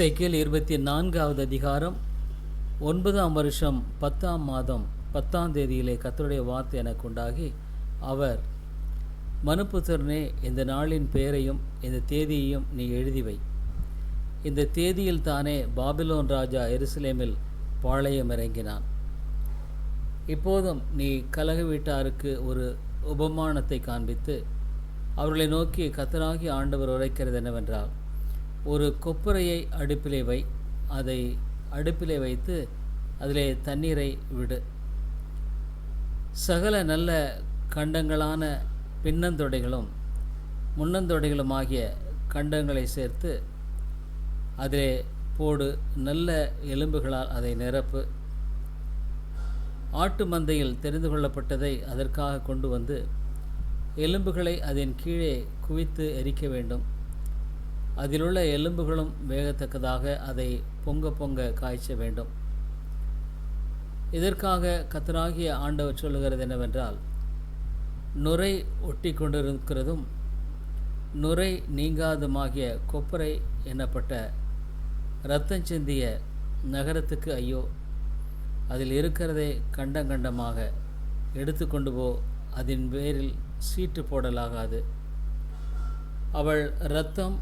இசைக்கியல் இருபத்தி நான்காவது அதிகாரம் ஒன்பதாம் வருஷம் பத்தாம் மாதம் பத்தாம் தேதியிலே கத்தருடைய வார்த்தை எனக்கு உண்டாகி அவர் மனுப்புத்திரனே இந்த நாளின் பெயரையும் இந்த தேதியையும் நீ எழுதி வை. இந்த தேதியில் தானே பாபிலோன் ராஜா எருசலேமில் பாளையம் இறங்கினான். இப்போதும் நீ கலக வீட்டாருக்கு ஒரு உபமானத்தை காண்பித்து அவர்களை நோக்கி கத்தராகி ஆண்டவர் உரைக்கிறது என்னவென்றால் ஒரு கொப்பரையை அடுப்பிலே வை அதை அடுப்பிலே வைத்து அதிலே தண்ணீரை விடு. சகல நல்ல கண்டங்களான பின்னந்தொடைகளும் முன்னந்தொடைகளும் ஆகிய கண்டங்களை சேர்த்து அதிலே போடு நல்ல எலும்புகளால் அதை நிரப்பு. ஆட்டு மந்தையில் தெரிந்து கொள்ளப்பட்டதை அதற்காக கொண்டு வந்து எலும்புகளை அதன் கீழே குவித்து எரிக்க வேண்டும். அதிலுள்ள எலும்புகளும் வேகத்தக்கதாக அதை பொங்க பொங்க காய்ச்ச வேண்டும். இதற்காக கத்தராகிய ஆண்டவர் சொல்லுகிறது என்னவென்றால் நுரை ஒட்டி கொண்டிருக்கிறதும் நுரை நீங்காதுமாகிய கொப்பரை எனப்பட்ட இரத்தம் சிந்திய நகரத்துக்கு ஐயோ அதில் இருக்கிறதை கண்டங்கண்டமாக எடுத்துக்கொண்டு போ அதன் பேரில் சீட்டு போடலாகாது. அவள் இரத்தம்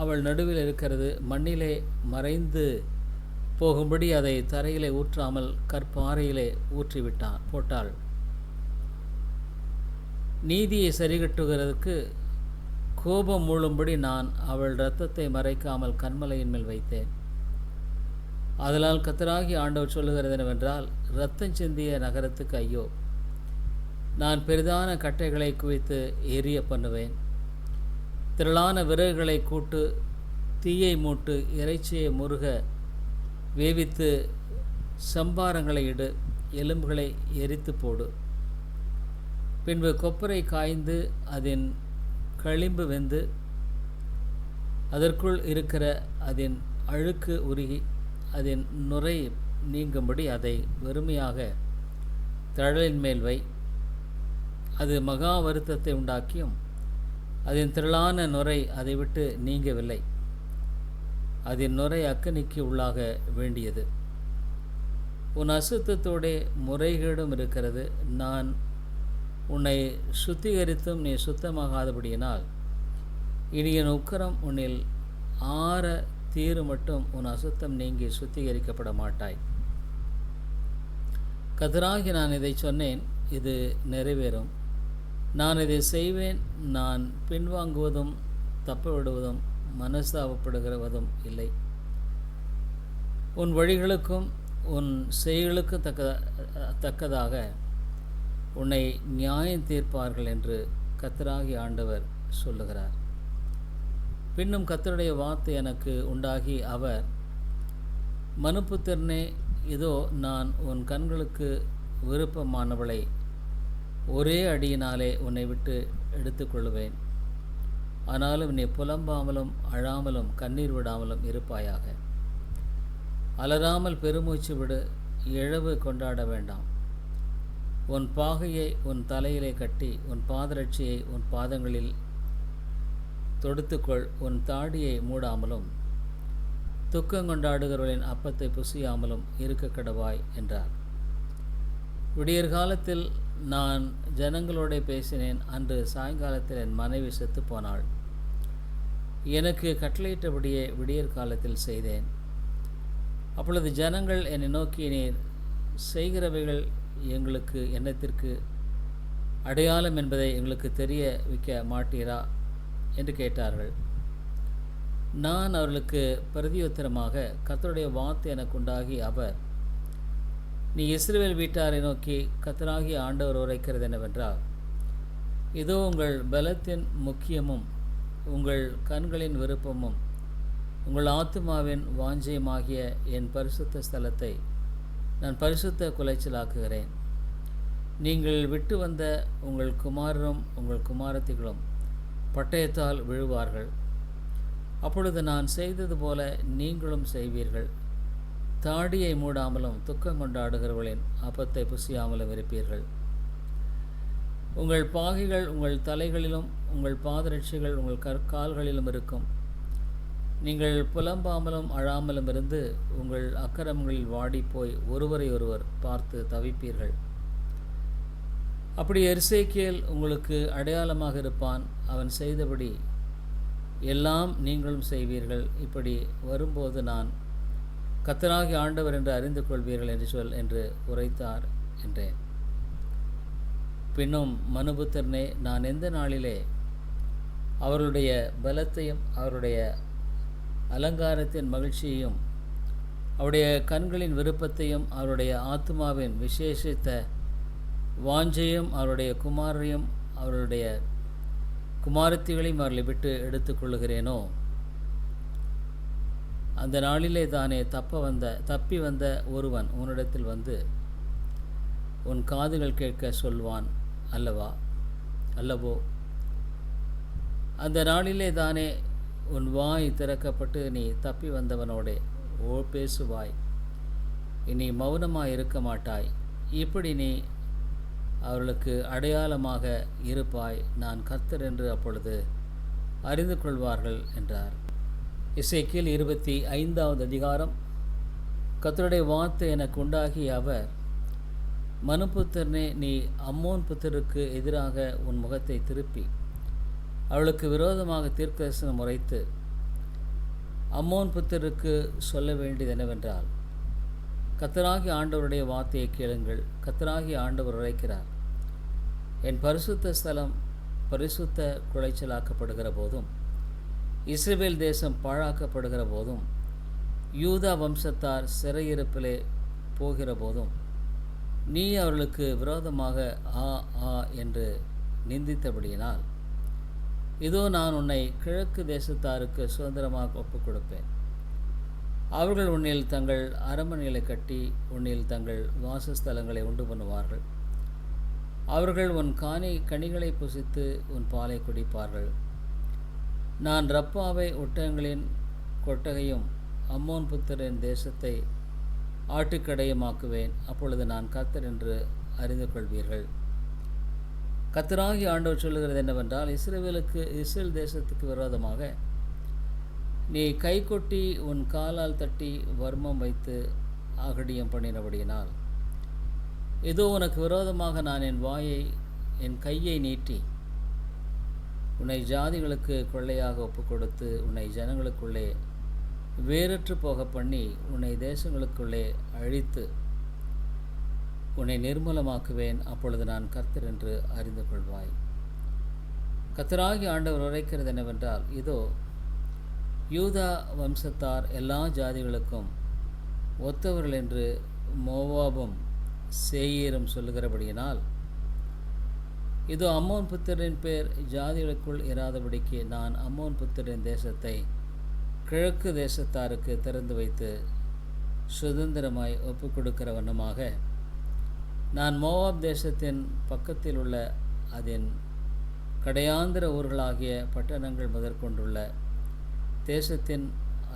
அவள் நடுவில் இருக்கிறது. மண்ணிலே மறைந்து போகும்படி அதை தரையிலே ஊற்றாமல் கற்பாறையிலே ஊற்றிவிட்டான் போட்டாள். நீதியை சரிகட்டுகிறதுக்கு கோபம் மூழும்படி நான் அவள் இரத்தத்தை மறைக்காமல் கண்மலையின் மேல் வைத்தேன். அதனால் கத்தராகி ஆண்டவர் சொல்லுகிறது என்னவென்றால் இரத்தம் சிந்திய நகரத்துக்கு ஐயோ நான் பெரிதான கட்டைகளை குவித்து எரிய பண்ணுவேன். திரளான விறகுகளை கூட்டு தீயை மூட்டு இறைச்சியை முருக வேவித்து சம்பாரங்களை இடு எலும்புகளை எரித்து போடு. பின்பு கொப்பரை காய்ந்து அதன் களிம்பு வெந்து அதற்குள் இருக்கிற அதன் அழுக்கு உருகி அதன் நுரை நீங்கும்படி அதை வெறுமையாக தழலின் மேல் வை. அது மகா வருத்தத்தை உண்டாக்கியும் அதன் திரளான நுரை அதை விட்டு நீங்கவில்லை. அதன் நுரை அக்கனிக்கு உள்ளாக வேண்டியது. உன் அசுத்தத்தோடே முறைகேடும் இருக்கிறது. நான் உன்னை சுத்திகரித்தும் நீ சுத்தமாகாதபடியினால் இனி என் உக்கரம் உன்னில் ஆற தீரு மட்டும் உன் அசுத்தம் நீங்கி சுத்திகரிக்கப்பட மாட்டாய். கதிராகி நான் இதை சொன்னேன். இது நிறைவேறும். நான் இதை செய்வேன் நான் பின்வாங்குவதும் தப்பவிடுவதும் மனஸ்தாபப்படுகிறவதும் இல்லை. உன் வழிகளுக்கும் உன் செயல்களுக்கும் தக்க தக்கதாக உன்னை நியாயம் தீர்ப்பார்கள் என்று கத்தராகி ஆண்டவர் சொல்லுகிறார். பின்னும் கத்தருடைய வார்த்தை எனக்கு உண்டாகி அவர் மனுப்புத்திறனே இதோ நான் உன் கண்களுக்கு விருப்பமானவளை ஒரே அடியினாலே உன்னை விட்டு எடுத்துக்கொள்வேன். ஆனாலும் நீ புலம்பாமலும் அழாமலும் கண்ணீர் விடாமலும் இருப்பாயாக. அலறாமல் பெருமூச்சு விடு இழவு கொண்டாட வேண்டாம். உன் பாகையை உன் தலையிலே கட்டி உன் பாதரட்சியை உன் பாதங்களில் தொடுத்துக்கொள் உன் தாடியை மூடாமலும். துக்கம் கொண்டாடுகிறவர்களின் அப்பத்தை புசியாமலும் இருக்க கடவாய் என்றார். விடியற்காலத்தில் நான் ஜனங்களோட பேசினேன். அன்று சாயங்காலத்தில் என் மனைவி செத்து போனாள். எனக்கு கட்டளையிட்டபடியே விடியற் காலத்தில் செய்தேன். அப்பொழுது ஜனங்கள் என்னை நோக்கி நீர் செய்கிறவைகள் எங்களுக்கு எண்ணத்திற்கு அடையாளம் என்பதை எங்களுக்கு தெரிய வைக்க மாட்டீரா? என்று கேட்டார்கள். நான் அவர்களுக்கு பிரதியுத்தரமாக கத்தருடைய வார்த்தை எனக்கு உண்டாகி அவர் நீ இஸ்ரேல் வீட்டாரை நோக்கி கத்தராகி ஆண்டவர் உரைக்கிறது என்னவென்றால் இதோ உங்கள் பலத்தின் முக்கியமும் உங்கள் கண்களின் விருப்பமும் உங்கள் ஆத்மாவின் வாஞ்சையுமாகிய என் பரிசுத்த ஸ்தலத்தை நான் பரிசுத்த குலைச்சலாக்குகிறேன். நீங்கள் விட்டு வந்த உங்கள் குமாரரும் உங்கள் குமாரத்திகளும் பட்டயத்தால் விழுவார்கள். அப்பொழுது நான் செய்தது போல நீங்களும் செய்வீர்கள். தாடியை மூடாமலும் துக்கம் கொண்டாடுகிறவர்களின் அப்பத்தை புசியாமலும் இருப்பீர்கள். உங்கள் பாகைகள் உங்கள் தலைகளிலும் உங்கள் பாதரட்சிகள் உங்கள் கற்கால்களிலும் இருக்கும். நீங்கள் புலம்பாமலும் அழாமலும் இருந்து உங்கள் அக்கிரமங்களில் வாடிப்போய் ஒருவரை ஒருவர் பார்த்து தவிப்பீர்கள். அப்படி எரிசேக்கியல் உங்களுக்கு அடையாளமாக இருப்பான். அவன் செய்தபடி எல்லாம் நீங்களும் செய்வீர்கள். இப்படி வரும்போது நான் கத்தராகி ஆண்டவர் என்று அறிந்து கொள்வீர்கள் என்று சொல் என்று உரைத்தார் என்றேன். பின்னும் மனுபுத்திரனே நான் எந்த நாளிலே அவருடைய பலத்தையும் அவருடைய அலங்காரத்தின் மகிழ்ச்சியையும் அவருடைய கண்களின் விருப்பத்தையும் அவருடைய ஆத்மாவின் விசேஷித்த வாஞ்சையும் அவருடைய குமாரையும் அவருடைய குமாரத்திகளையும் அவர்களை விட்டு எடுத்துக்கொள்ளுகிறேனோ அந்த நாளிலே தானே தப்ப வந்த தப்பி வந்த ஒருவன் உன்னிடத்தில் வந்து உன் காதுகள் கேட்க சொல்வான் அல்லவா? அல்லவோ? அந்த நாளிலே தானே உன் வாய் திறக்கப்பட்டு நீ தப்பி வந்தவனோடே ஓ பேசுவாய். இனி மௌனமாக இருக்க மாட்டாய். இப்படி நீ அவர்களுக்கு அடையாளமாக இருப்பாய். நான் கர்த்தர் என்று அப்பொழுது அறிந்து கொள்வார்கள் என்றார். இசைக்கில் இருபத்தி ஐந்தாவது அதிகாரம். கத்தருடைய வார்த்தை எனக்கு உண்டாகி அவர் மனுபுத்திரனே நீ அம்மோன் புத்தருக்கு எதிராக உன் முகத்தை திருப்பி அவளுக்கு விரோதமாக தீர்க்கதரிசனம் உரைத்து அம்மோன் புத்தருக்கு சொல்ல வேண்டியது என்னவென்றால் கத்தராகி ஆண்டவருடைய வார்த்தையை கேளுங்கள். கத்தராகி ஆண்டவர் உரைக்கிறார் என் பரிசுத்த ஸ்தலம் பரிசுத்த குலைச்சலாக்கப்படுகிற போதும் இஸ்ரேல் தேசம் பாழாக்கப்படுகிற போதும் யூதா வம்சத்தார் சிறையிருப்பிலே போகிற போதும் நீ அவர்களுக்கு விரோதமாக ஆ ஆ என்று நிந்தித்தபடியினால் இதோ நான் உன்னை கிழக்கு தேசத்தாருக்கு சுதந்திரமாக ஒப்புக் கொடுப்பேன் அவர்கள் உன்னில் தங்கள் அரமனைகளை கட்டி உன்னில் தங்கள் வாசஸ்தலங்களை உண்டு பண்ணுவார்கள். அவர்கள் உன் காணி கனிகளை புசித்து உன் பாலை குடிப்பார்கள். நான் ரப்பாவை ஒட்டகங்களின் கொட்டகையும் அம்மோன் புத்தரின் தேசத்தை ஆட்டுக்கடையமாக்குவேன். அப்பொழுது நான் கத்தர் என்று அறிந்து கொள்வீர்கள். கத்தராகி ஆண்டவர் சொல்லுகிறது என்னவென்றால் இஸ்ரேவேலுக்கு இஸ்ரேல் தேசத்துக்கு விரோதமாக நீ கை கொட்டி உன் காலால் தட்டி வர்மம் வைத்து ஆகடியம் பண்ணினபடியினால் இதோ உனக்கு விரோதமாக நான் என் வாயை என் கையை நீட்டி உன்னை ஜாதிகளுக்கு கொள்ளையாக ஒப்பு கொடுத்து உன்னை ஜனங்களுக்குள்ளே வேறற்று போக பண்ணி உன்னை தேசங்களுக்குள்ளே அழித்து உன்னை நிர்மலமாக்குவேன் அப்பொழுது நான் கர்த்தர் என்று அறிந்து கொள்வாய். கத்தராகி ஆண்டவர் உரைக்கிறது என்னவென்றால் இதோ யூதா வம்சத்தார் எல்லா ஜாதிகளுக்கும் ஒத்தவர்கள் என்று மோவாபும் சேயீரும் சொல்லுகிறபடியினால் இதோ அம்மோன் புத்திரின் பேர் ஜாதிகளுக்குள் இராதபடிக்கு நான் அம்மோன் புத்திரின் தேசத்தை கிழக்கு தேசத்தாருக்கு திறந்து வைத்து சுதந்திரமாய் ஒப்புக் கொடுக்கிற வண்ணமாக நான் மோவாப் தேசத்தின் பக்கத்தில் உள்ள அதன் கடையாந்திர ஊர்களாகிய பட்டணங்கள் முதற்கொண்டுள்ள தேசத்தின்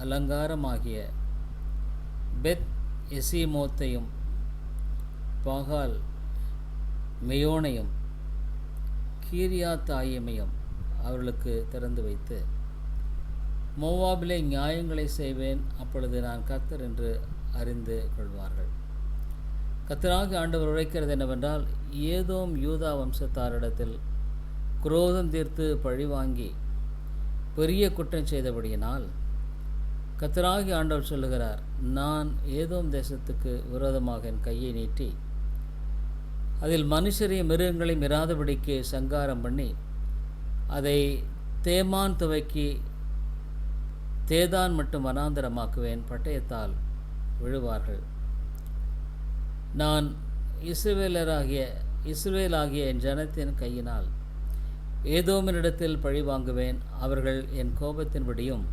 அலங்காரமாகிய பெத் எசிமோத்தையும் பாகால் மெயோனையும் கீரியாத்தாயமையும் அவர்களுக்கு திறந்து வைத்து மோவாபிலே நியாயங்களை செய்வேன் அப்பொழுது நான் கத்தர் என்று அறிந்து கொள்வார்கள். கத்தராகி ஆண்டவர் உழைக்கிறது என்னவென்றால் ஏதோம் யூதா வம்சத்தாரிடத்தில் குரோதம் தீர்த்து பழிவாங்கி பெரிய குற்றம் செய்தபடியினால் கத்தராகி ஆண்டவர் சொல்லுகிறார் நான் ஏதோம் தேசத்துக்கு விரோதமாக என் கையை நீட்டி அதில் மனுஷரையும் மிருகங்களையும் இராதபடிக்கு சங்காரம் பண்ணி அதை தேமான் துவக்கி தேதான் மட்டும் வனாந்தரமாக்குவேன் பட்டயத்தால் விழுவார்கள். நான் இஸ்ரவேலராகிய இஸ்ரேலாகிய என் ஜனத்தின் கையினால் ஏதோமினிடத்தில் பழி வாங்குவேன். அவர்கள் என் கோபத்தின்படியும்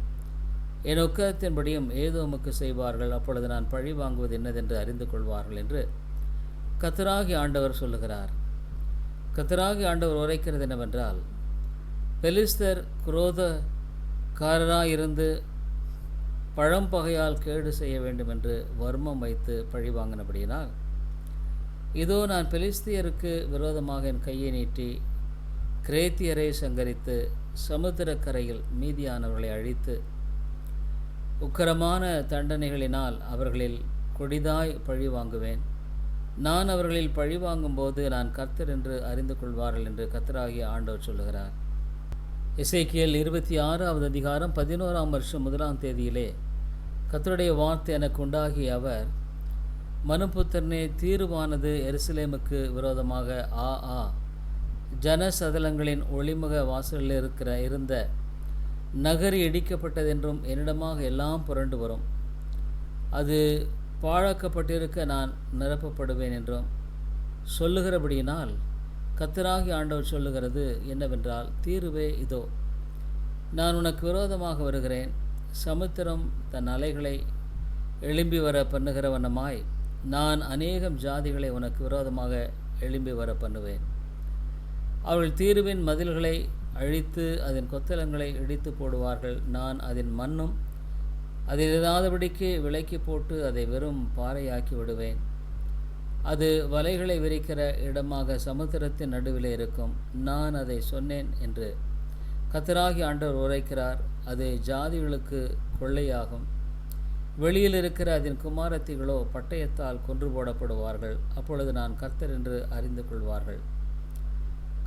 என் ஒக்கத்தின்படியும் ஏதோமுக்கு செய்வார்கள். அப்பொழுது நான் பழி வாங்குவது என்னதென்று அறிந்து கொள்வார்கள் என்று கத்தராகி ஆண்டவர் சொல்லுகிறார். கத்தராகி ஆண்டவர் உரைக்கிறது என்னவென்றால் பெலிஸ்தர் குரோதக்காரராயிருந்து பழம்பகையால் கேடு செய்ய வேண்டும் என்று வர்மம் வைத்து பழி வாங்கினபடியினால் இதோ நான் பெலிஸ்தியருக்கு விரோதமாக என் கையை நீட்டி கிரேத்தியரை சங்கரித்து சமுத்திரக்கரையில் மீதியானவர்களை அழித்து உக்கரமான தண்டனைகளினால் அவர்களில் கொடிதாய் பழி வாங்குவேன். நான் அவர்களில் பழி வாங்கும்போது நான் கர்த்தர் என்று அறிந்து கொள்வார்கள் என்று கர்த்தராகிய ஆண்டவர் சொல்லுகிறார். இசைக்கியல் இருபத்தி ஆறாவது அதிகாரம் பதினோராம் வருஷம் முதலாம் தேதியிலே கத்தருடைய வார்த்தை எனக்கு உண்டாகிய அவர் மனுபுத்திரனே தீர்வானது எருசலேமுக்கு விரோதமாக ஆ ஆ ஜனசதலங்களின் ஒளிமுக வாசலில் இருக்கிற இருந்த நகரி இடிக்கப்பட்டதென்றும் என்னிடமாக எல்லாம் புரண்டு வரும். அது பாழாக்கப்பட்டிருக்க நான் நிரப்பப்படுவேன் என்றும் சொல்லுகிறபடியினால் கத்தராகி ஆண்டவர் சொல்லுகிறது என்னவென்றால் தீர்வே இதோ நான் உனக்கு விரோதமாக வருகிறேன். சமுத்திரம் தன் அலைகளை எழும்பி வர பண்ணுகிற வண்ணமாய் நான் அநேகம் ஜாதிகளை உனக்கு விரோதமாக எழும்பி வர பண்ணுவேன். அவர்கள் தீர்வின் மதில்களை அழித்து அதன் கொத்தலங்களை இடித்து போடுவார்கள். நான் அதன் மண்ணும் அதில் இல்லாதபடிக்கு விலைக்கு போட்டு அதை வெறும் பாறையாக்கி விடுவேன். அது வலைகளை விரிக்கிற இடமாக சமுத்திரத்தின் நடுவில் இருக்கும். நான் அதை சொன்னேன் என்று கத்தராகி ஆண்டவர் உரைக்கிறார். அது ஜாதிகளுக்கு கொள்ளையாகும். வெளியில் இருக்கிற அதன் குமாரத்திகளோ பட்டயத்தால் கொன்று போடப்படுவார்கள். அப்பொழுது நான் கர்த்தர் என்று அறிந்து கொள்வார்கள்.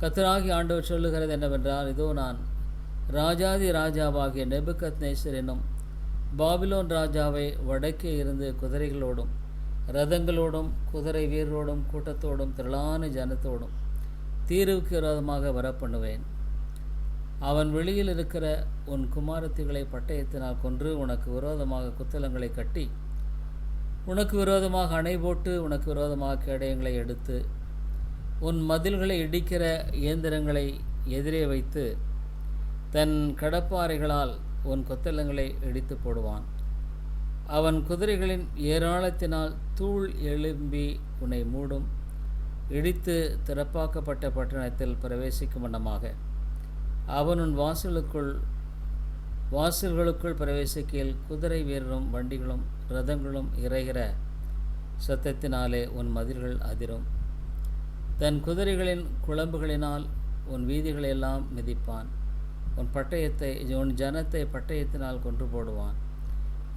கத்தராகி ஆண்டவர் சொல்லுகிறது என்னவென்றால் இதோ நான் ராஜாதி ராஜாவாகிய நெபுகத் நேசர் என்னும் பாபிலோன் ராஜாவை வடக்கே இருந்து குதிரைகளோடும் ரதங்களோடும் குதிரை வீரரோடும் கூட்டத்தோடும் திரளான ஜனத்தோடும் தீர்வுக்கு விரோதமாக வரப்பண்ணுவேன். அவன் வெளியில் இருக்கிற உன் குமாரத்திகளை பட்டயத்தினால் கொன்று உனக்கு விரோதமாக குத்தலங்களை கட்டி உனக்கு விரோதமாக அணை போட்டு உனக்கு விரோதமாக கேடயங்களை எடுத்து உன் மதில்களை இடிக்கிற இயந்திரங்களை எதிரே வைத்து தன் கடப்பாறைகளால் உன் கொத்தலங்களை இடித்து போடுவான். அவன் குதிரைகளின் ஏராளத்தினால் தூள் எழும்பி உன்னை மூடும். இடித்து திறப்பாக்கப்பட்ட பட்டணத்தில் பிரவேசிக்கும் வண்ணமாக. அவன் உன் வாசலுக்குள் வாசல்களுக்குள் பிரவேசிக்கையில் குதிரை வீரரும் வண்டிகளும் ரதங்களும் இறைகிற சத்தத்தினாலே உன் மதில்கள் அதிரும். தன் குதிரைகளின் குழம்புகளினால் உன் வீதிகளையெல்லாம் மிதிப்பான். உன் பட்டயத்தை உன் ஜனத்தை பட்டயத்தினால் கொன்று போடுவான்.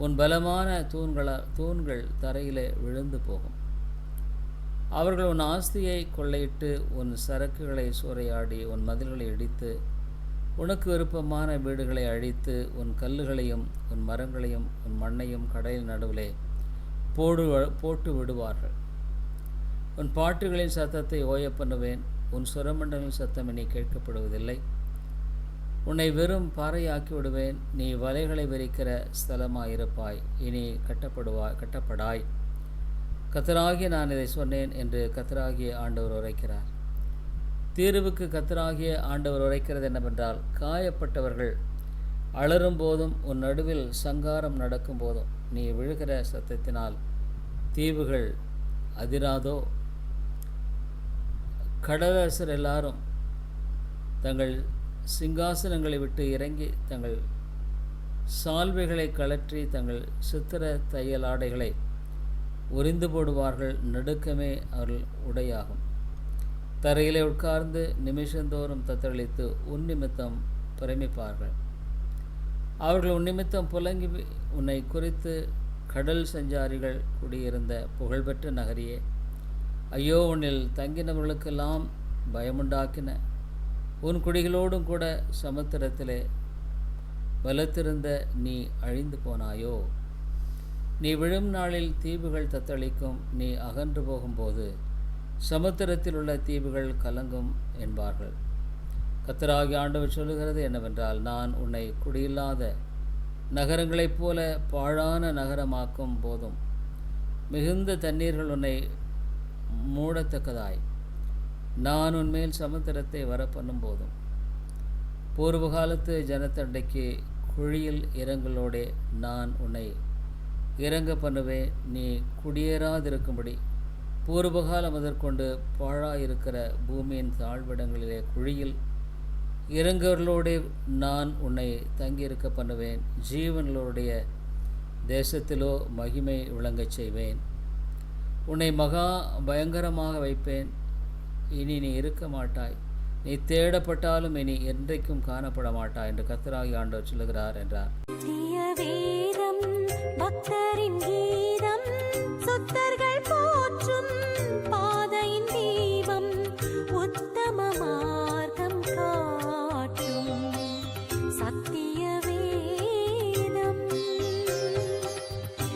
உன் பலமான தூண்கள தூண்கள் தரையிலே விழுந்து போகும். அவர்கள் உன் ஆஸ்தியை கொள்ளையிட்டு உன் சரக்குகளை சூறையாடி உன் மதில்களை இடித்து உனக்கு விருப்பமான வீடுகளை அழித்து உன் கல்லுகளையும் உன் மரங்களையும் உன் மண்ணையும் கடலின் நடுவிலே போடு போட்டு விடுவார்கள். உன் பாட்டுகளின் சத்தத்தை ஓய பண்ணுவேன். உன் சுரமண்டலின் சத்தம் இனி கேட்கப்படுவதில்லை. உன்னை வெறும் பாறையாக்கி விடுவேன். நீ வலைகளை விரிக்கிற ஸ்தலமாயிருப்பாய். இனி கட்டப்படுவாய் கட்டப்படாய். கத்தராகிய நான் இதை சொன்னேன் என்று கத்தராகிய ஆண்டவர் உரைக்கிறார். தீர்வுக்கு கத்தராகிய ஆண்டவர் உரைக்கிறது என்னவென்றால் காயப்பட்டவர்கள் அலறும் போதும் உன் நடுவில் சங்காரம் நடக்கும் போதும் நீ விழுகிற சத்தத்தினால் தீவுகள் அதிராதோ? கடலரசர் எல்லாரும் தங்கள் சிங்காசனங்களை விட்டு இறங்கி தங்கள் சால்வைகளை கழற்றி தங்கள் சித்திர தையல் ஆடைகளை உறிந்து போடுவார்கள். நடுக்கமே அவர்கள் உடையாகும். தரையிலே உட்கார்ந்து நிமிஷந்தோறும் தத்தளித்து உன் நிமித்தம் பிரமிப்பார்கள். அவர்கள் உன் நிமித்தம் புலங்கி உன்னை குறித்து கடல் சஞ்சாரிகள் குடியிருந்த புகழ்பெற்ற நகரியே ஐயோ உன்னில் தங்கினவர்களுக்கெல்லாம் பயமுண்டாக்கின உன் குடிகளோடும் கூட சமுத்திரத்திலே பலத்திருந்த நீ அழிந்து போனாயோ? நீ விழும் நாளில் தீவுகள் தத்தளிக்கும் நீ அகன்று போகும்போது சமுத்திரத்தில் உள்ள தீவுகள் கலங்கும் என்பார்கள். கத்தராகி ஆண்டவர் சொல்லுகிறது என்னவென்றால் நான் உன்னை குடியில்லாத நகரங்களைப் போல பாழான நகரமாக்கும் போதும் மிகுந்த தண்ணீர்கள் உன்னை மூடத்தக்கதாய். நான் உன்மேல் சமுத்திரத்தை வரப்பண்ணும் போதும் பூர்வ காலத்து ஜனத்தண்டைக்கு குழியில் இறங்களோடே நான் உன்னை இறங்க பண்ணுவேன். நீ குடியேறாதிருக்கும்படி பூர்வகாலம் முதற்கொண்டு பாழாயிருக்கிற பூமியின் தாழ்விடங்களிலே குழியில் இறங்கவர்களோடே நான் உன்னை தங்கியிருக்க பண்ணுவேன். ஜீவன்களுடைய தேசத்திலோ மகிமை விளங்கச் செய்வேன். உன்னை மகா பயங்கரமாக வைப்பேன். இனி நீ இருக்க மாட்டாய். நீ தேடப்பட்டாலும் இனி என்றைக்கும் காணப்பட மாட்டாய் என்று கத்தராகி ஆண்டவர் சொல்லுகிறார் என்றார். பக்தரின் கீதம் சுத்தர்கள் போற்றும்